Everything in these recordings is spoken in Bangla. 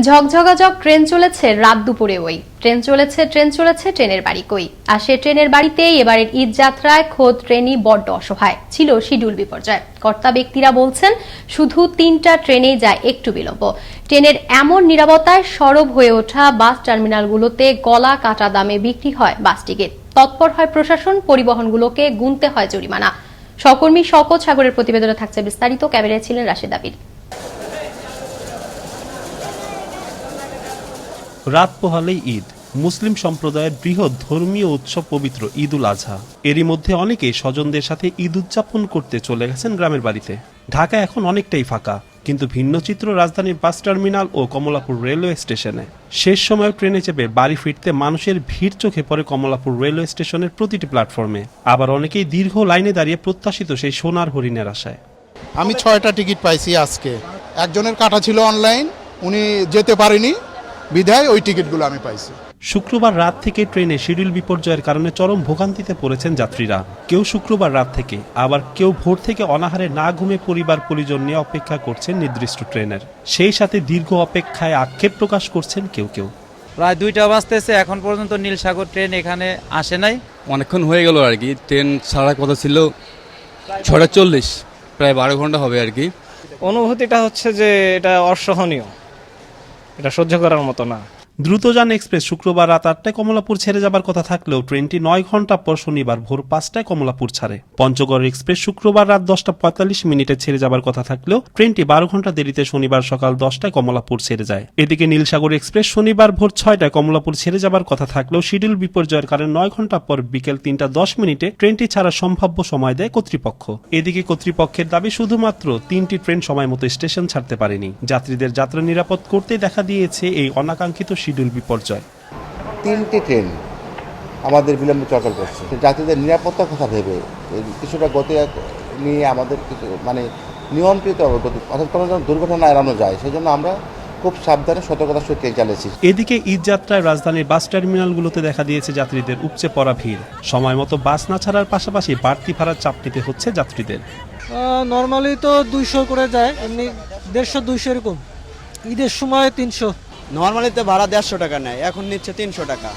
ঝকঝকাঝক ট্রেন চলেছে রাত দুপুরে ওই। ট্রেন চলেছে ট্রেন চলেছে, ট্রেনের বাড়ি কই। আর সে ট্রেনের বাড়িতেই এবারের ঈদ যাত্রায় খোদ ট্রেনই বড্ড অসহায় ছিল শিডিউল বিপর্যয়। কর্তা ব্যক্তিরা বলছেন, শুধু তিনটা ট্রেনেই যায় একটু বিলম্ব। ট্রেনের এমন নিরাপত্তায় সরব হয়ে ওঠা বাস টার্মিনালগুলোতে গলা কাটা দামে বিক্রি হয় বাস টিকিট। তৎপর হয় প্রশাসন, পরিবহনগুলোকে গুনতে হয় জরিমানা। সকর্মী শকত সাগরের প্রতিবেদনে থাকছে বিস্তারিত। ক্যামেরায় ছিলেন রাশেদ আবির। রাত পোহালেই ঈদ। মুসলিম সম্প্রদায়ের বৃহৎ ধর্মীয় উৎসব পবিত্র ঈদ উল আজহা এরই মধ্যে অনেকেই স্বজনদের সাথে ঈদ উদযাপন করতে চলে গেছেন গ্রামের বাড়িতে। ঢাকা এখন অনেকটাই ফাঁকা, কিন্তু ভিন্ন চিত্র রাজধানীর বাস টার্মিনাল ও কমলাপুর রেলওয়ে স্টেশনে। শেষ সময় ট্রেনে চেপে বাড়ি ফিরতে মানুষের ভিড় চোখে পড়ে কমলাপুর রেলওয়ে স্টেশনের প্রতিটি প্ল্যাটফর্মে। আবার অনেকেই দীর্ঘ লাইনে দাঁড়িয়ে প্রত্যাশিত সেই সোনার হরিণের আশায়। আমি ছয়টা টিকিট পাইছি আজকে। একজনের কাটা ছিল অনলাইন উনি যেতে পারেনি বিধায় ওই টিকিটগুলো আমি পাইছি। শুক্রবার রাত থেকে ট্রেনে শিডিউল বিপর্যয়ের কারণে চরম ভোগান্তিতে পড়েছেন যাত্রীরা। কেউ শুক্রবার রাত থেকে আবার কেউ ভোর থেকে অনাহারে না ঘুমে পরিবার পরিজন নিয়ে অপেক্ষা করছেন নির্দিষ্ট ট্রেনের। সেই সাথে দীর্ঘ অপেক্ষায় আক্ষেপ প্রকাশ করছেন কেউ কেউ। প্রায় দুইটা বাজতেছে এখন পর্যন্ত নীলসাগর ট্রেন এখানে আসে নাই। অনেকক্ষণ হয়ে গেল আর কি ট্রেন ছাড়ার কথা ছিল ছটা চল্লিশ প্রায় বারো ঘণ্টা হবে আর কি। অনুভূতিটা হচ্ছে যে এটা অসহনীয়। এটা সহ্য করার মতো না। দ্রুতযান এক্সপ্রেস। শুক্রবার রাত আটটায় কমলাপুর ছেড়ে যাবার কথা থাকলেও ট্রেনটি নয় ঘণ্টা পর শনিবার ভোর পাঁচটায় কমলাপুর ছাড়ে। পঞ্চগড় এক্সপ্রেস শুক্রবার রাত দশটা পঁয়তাল্লিশ মিনিটে ছেড়ে যাবার কথা থাকলেও ট্রেনটি বারো ঘণ্টা দেরিতে শনিবার সকাল দশটায় কমলাপুর ছেড়ে যায়। এদিকে নীলসাগর এক্সপ্রেস শনিবার ভোর ছয়টায় কমলাপুর ছেড়ে যাবার কথা থাকলেও শিডিউল বিপর্যয়ের কারণে নয় ঘণ্টা পর বিকেল তিনটা দশ মিনিটে ট্রেনটি ছাড়ার সম্ভাব্য সময় দেয় কর্তৃপক্ষ। এদিকে কর্তৃপক্ষের দাবি শুধুমাত্র তিনটি ট্রেন সময় মতো স্টেশন ছাড়তে পারেনি। যাত্রীদের যাত্রা নিরাপদ করতে দেখা দিয়েছে এই অনাকাঙ্ক্ষিত শিডিউল বিপর্যয় তিনটি ট্রেন আমাদের বিলম্ব চলাচল করছে। যাত্রীদের নিরাপত্তার কথা ভেবে কিছুটা গতি নিয়ে আমাদের কিছু মানে নিয়ন্ত্রিত গতি অর্থাৎ কোনো যেন দুর্ঘটনা এড়ানো যায় সেই জন্য আমরা খুব সাবধানে সতর্কতার সহিত ট্রেন চালিয়েছি। এদিকে ঈদ যাত্রায় রাজধানীর বাস টার্মিনালগুলোতে দেখা দিয়েছে যাত্রীদের উপচে পড়া ভিড়। সময় মতো বাস না ছাড়ার পাশাপাশি বাড়তি ভাড়ার চাপ নিতে হচ্ছে যাত্রীদের। নর্মালি তো দুইশো করে যায় এমনি দেড়শো দুইশো এরকম। ঈদের সময় তিনশো। নর্মালি তো ভাড়া দেড়শো টাকা নেয় এখন নিচ্ছে তিনশো টাকা।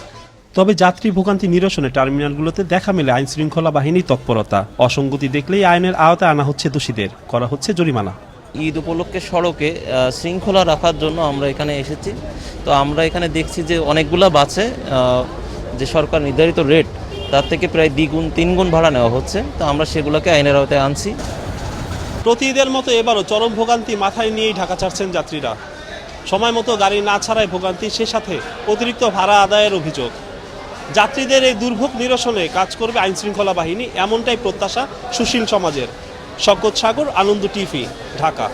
তবে যাত্রী ভোগান্তি নিরসনে টার্মিনালগুলোতে দেখা মেলে আইন শৃঙ্খলা বাহিনীর তৎপরতা। অসঙ্গতি দেখলেই আইনের আওতায় আনা হচ্ছে দোষীদের করা হচ্ছে জরিমানা। ঈদ উপলক্ষে সড়কে আহ, শৃঙ্খলা রাখার জন্য আমরা এখানে এসেছি। তো আমরা এখানে দেখছি যে অনেকগুলা বাসে আহ, যে সরকার নির্ধারিত রেট তার থেকে প্রায় দ্বিগুণ তিনগুণ ভাড়া নেওয়া হচ্ছে। তো আমরা সেগুলোকে আইনের আওতায় আনছি। প্রতি ঈদের মতো এবারও চরম ভোগান্তি মাথায় নিয়েই ঢাকা ছাড়ছেন যাত্রীরা। সময় মতো গাড়ি না ছাড়ায় ভোগান্তি, সে সাথে অতিরিক্ত ভাড়া আদায়ের অভিযোগ। যাত্রীদের এই দুর্ভোগ নিরসনে কাজ করবে আইনশৃঙ্খলা বাহিনী, এমনটাই প্রত্যাশা সুশীল সমাজের। শকত সাগর, আনন্দ টিভি, ঢাকা।